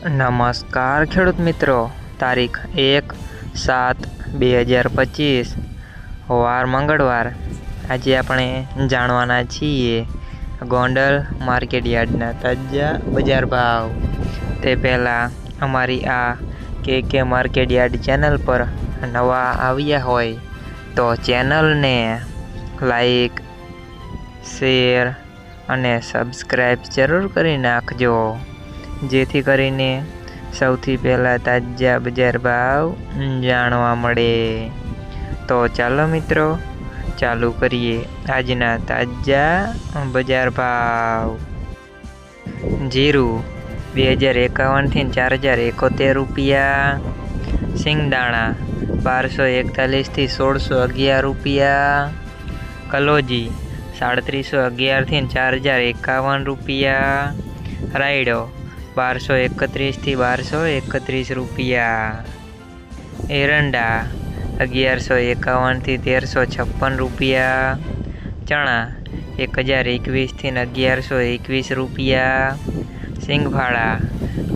નમસ્કાર ખેડૂત મિત્રો. તારીખ એક સાત બે હજાર પચીસ. વાર મંગળવાર. આજે આપણે જાણવાના છીએ ગોંડલ માર્કેટ યાર્ડના તાજા બજાર ભાવ. તે પહેલાં અમારી આ કે કે માર્કેટ યાર્ડ ચેનલ પર નવા આવ્યા હોય તો ચેનલને લાઈક, શેર અને સબસ્ક્રાઈબ જરૂર કરી નાખજો. જેથી કરીને સૌથી પહેલાં તાજા બજાર ભાવ જાણવા મળે. તો ચાલો મિત્રો, ચાલુ કરીએ આજના તાજા બજાર ભાવ. જીરું બે હજાર એકાવનથી ચાર હજાર એકોતેર રૂપિયા. સિંગદાણા બારસો એકતાલીસથી સોળસો અગિયાર રૂપિયા. કલોજી સાડત્રીસો અગિયારથી ચાર હજાર એકાવન રૂપિયા. રાયડો બારસો એકત્રીસથી બારસો એકત્રીસ રૂપિયા. એરંડા અગિયારસો એકાવનથી તેરસો છપ્પન રૂપિયા. ચણા એક હજાર એકવીસથી અગિયારસો એકવીસ રૂપિયા. સિંગફાળા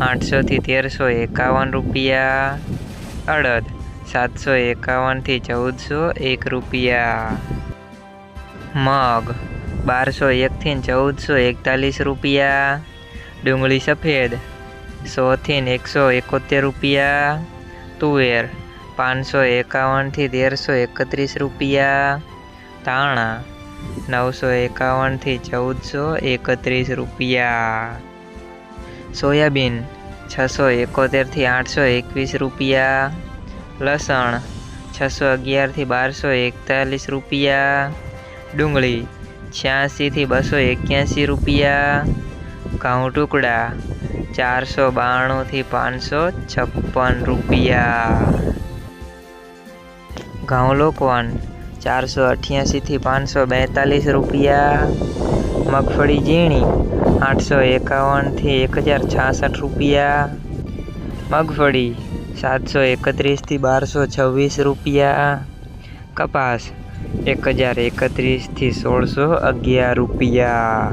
આઠસોથી તેરસો એકાવન રૂપિયા. અડદ સાતસો એકાવનથી ચૌદસો એક રૂપિયા. મગ બારસો એકથી ચૌદસો એકતાલીસ રૂપિયા. ડુંગળી સફેદ, સોથી એકસો એકોતેર રૂપિયા, તુવેર પાંચસો એકાવનથી તેરસો એકત્રીસ રૂપિયા, ધાણા નવસો એકાવનથી ચૌદસો એકત્રીસ રૂપિયા, સોયાબીન છસો એકોતેરથી આઠસો એકવીસ રૂપિયા, લસણ છસો અગિયારથી બારસો એકતાલીસ રૂપિયા, ડુંગળી છ્યાસીથી બસો એક્યાસી રૂપિયા ઘઉં ટુકડા ચારસો બાણુંથી પાંચસો છપ્પન રૂપિયા. ઘઉં લોકવન ચારસો અઠ્યાસીથી પાંચસો બેતાલીસ રૂપિયા. મગફળી ઝીણી આઠસો એકાવનથી એક હજાર છાસઠ રૂપિયા. મગફળી સાતસો એકત્રીસથી બારસો છવ્વીસ રૂપિયા. કપાસ એક હજાર એકત્રીસથી સોળસો અગિયાર રૂપિયા.